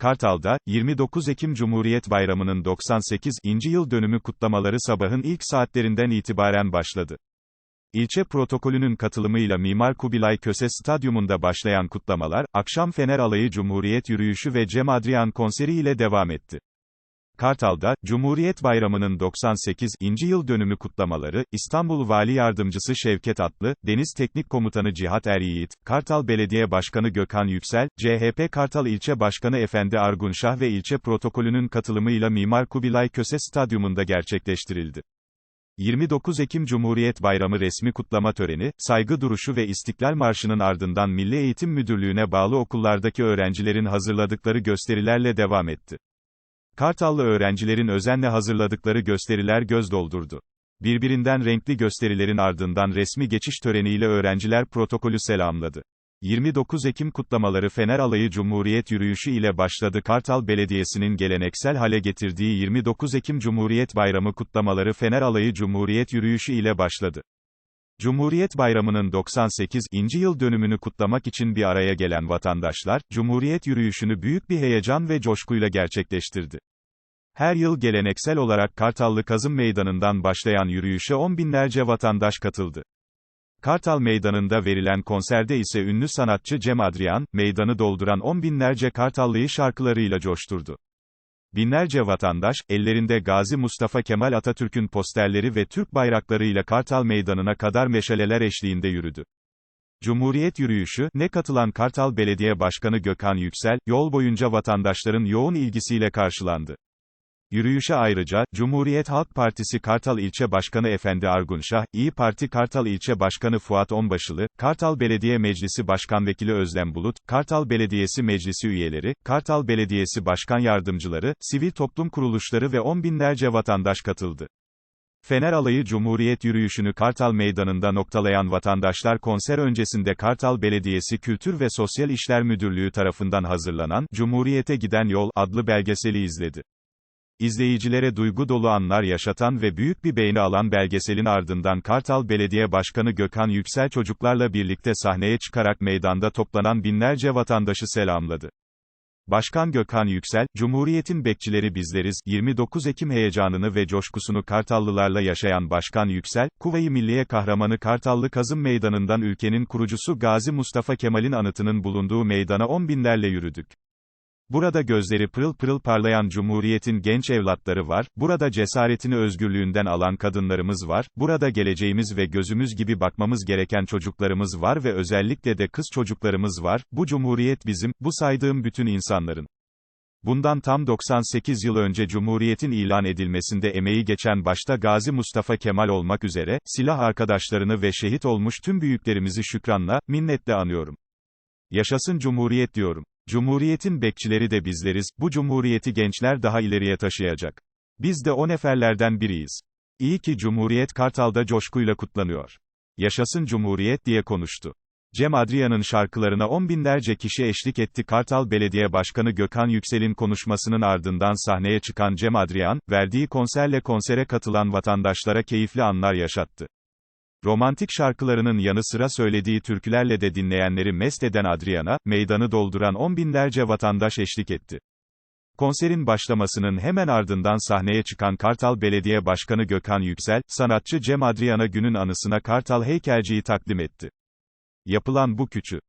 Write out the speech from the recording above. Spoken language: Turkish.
Kartal'da, 29 Ekim Cumhuriyet Bayramı'nın 98. yıl dönümü kutlamaları sabahın ilk saatlerinden itibaren başladı. İlçe protokolünün katılımıyla Mimar Kubilay Köse Stadyumunda başlayan kutlamalar, akşam Fener Alayı Cumhuriyet Yürüyüşü ve Cem Adrian konseri ile devam etti. Kartal'da, Cumhuriyet Bayramı'nın 98. yıl dönümü kutlamaları, İstanbul Vali Yardımcısı Şevket Atlı, Deniz Teknik Komutanı Cihat Er Yiğit, Kartal Belediye Başkanı Gökhan Yüksel, CHP Kartal İlçe Başkanı Efendi Argunşah ve ilçe protokolünün katılımıyla Mimar Kubilay Köse Stadyumunda gerçekleştirildi. 29 Ekim Cumhuriyet Bayramı resmi kutlama töreni, saygı duruşu ve İstiklal Marşı'nın ardından Milli Eğitim Müdürlüğü'ne bağlı okullardaki öğrencilerin hazırladıkları gösterilerle devam etti. Kartallı öğrencilerin özenle hazırladıkları gösteriler göz doldurdu. Birbirinden renkli gösterilerin ardından resmi geçiş töreniyle öğrenciler protokolü selamladı. 29 Ekim kutlamaları Fener Alayı Cumhuriyet Yürüyüşü ile başladı. Kartal Belediyesi'nin geleneksel hale getirdiği 29 Ekim Cumhuriyet Bayramı kutlamaları Fener Alayı Cumhuriyet Yürüyüşü ile başladı. Cumhuriyet Bayramı'nın 98. yıl dönümünü kutlamak için bir araya gelen vatandaşlar, Cumhuriyet yürüyüşünü büyük bir heyecan ve coşkuyla gerçekleştirdi. Her yıl geleneksel olarak Kartallı Kazım Meydanı'ndan başlayan yürüyüşe on binlerce vatandaş katıldı. Kartal Meydanı'nda verilen konserde ise ünlü sanatçı Cem Adrian, meydanı dolduran on binlerce Kartallıyı şarkılarıyla coşturdu. Binlerce vatandaş, ellerinde Gazi Mustafa Kemal Atatürk'ün posterleri ve Türk bayraklarıyla Kartal Meydanı'na kadar meşaleler eşliğinde yürüdü. Cumhuriyet yürüyüşü, ne katılan Kartal Belediye Başkanı Gökhan Yüksel, yol boyunca vatandaşların yoğun ilgisiyle karşılandı. Yürüyüşe ayrıca, Cumhuriyet Halk Partisi Kartal İlçe Başkanı Efendi Argunşah, İyi Parti Kartal İlçe Başkanı Fuat Onbaşılı, Kartal Belediye Meclisi Başkan Vekili Özlem Bulut, Kartal Belediyesi Meclisi üyeleri, Kartal Belediyesi Başkan Yardımcıları, sivil toplum kuruluşları ve on binlerce vatandaş katıldı. Fener Alayı Cumhuriyet yürüyüşünü Kartal Meydanı'nda noktalayan vatandaşlar konser öncesinde Kartal Belediyesi Kültür ve Sosyal İşler Müdürlüğü tarafından hazırlanan, Cumhuriyete Giden Yol adlı belgeseli izledi. İzleyicilere duygu dolu anlar yaşatan ve büyük bir beğeni alan belgeselin ardından Kartal Belediye Başkanı Gökhan Yüksel çocuklarla birlikte sahneye çıkarak meydanda toplanan binlerce vatandaşı selamladı. Başkan Gökhan Yüksel, Cumhuriyetin bekçileri bizleriz, 29 Ekim heyecanını ve coşkusunu Kartallılarla yaşayan Başkan Yüksel, Kuvayi Milliye kahramanı Kartallı Kazım Meydanı'ndan ülkenin kurucusu Gazi Mustafa Kemal'in anıtının bulunduğu meydana on binlerle yürüdük. Burada gözleri pırıl pırıl parlayan Cumhuriyet'in genç evlatları var, burada cesaretini özgürlüğünden alan kadınlarımız var, burada geleceğimiz ve gözümüz gibi bakmamız gereken çocuklarımız var ve özellikle de kız çocuklarımız var, bu Cumhuriyet bizim, bu saydığım bütün insanların. Bundan tam 98 yıl önce Cumhuriyet'in ilan edilmesinde emeği geçen başta Gazi Mustafa Kemal olmak üzere, silah arkadaşlarını ve şehit olmuş tüm büyüklerimizi şükranla, minnetle anıyorum. Yaşasın Cumhuriyet diyorum. Cumhuriyetin bekçileri de bizleriz, bu cumhuriyeti gençler daha ileriye taşıyacak. Biz de o neferlerden biriyiz. İyi ki Cumhuriyet Kartal'da coşkuyla kutlanıyor. Yaşasın Cumhuriyet diye konuştu. Cem Adrian'ın şarkılarına on binlerce kişi eşlik etti. Kartal Belediye Başkanı Gökhan Yüksel'in konuşmasının ardından sahneye çıkan Cem Adrian, verdiği konserle konsere katılan vatandaşlara keyifli anlar yaşattı. Romantik şarkılarının yanı sıra söylediği türkülerle de dinleyenleri mest eden Adriana, meydanı dolduran on binlerce vatandaş eşlik etti. Konserin başlamasının hemen ardından sahneye çıkan Kartal Belediye Başkanı Gökhan Yüksel, sanatçı Cem Adriana günün anısına Kartal heykelciyi takdim etti. Yapılan bu küçü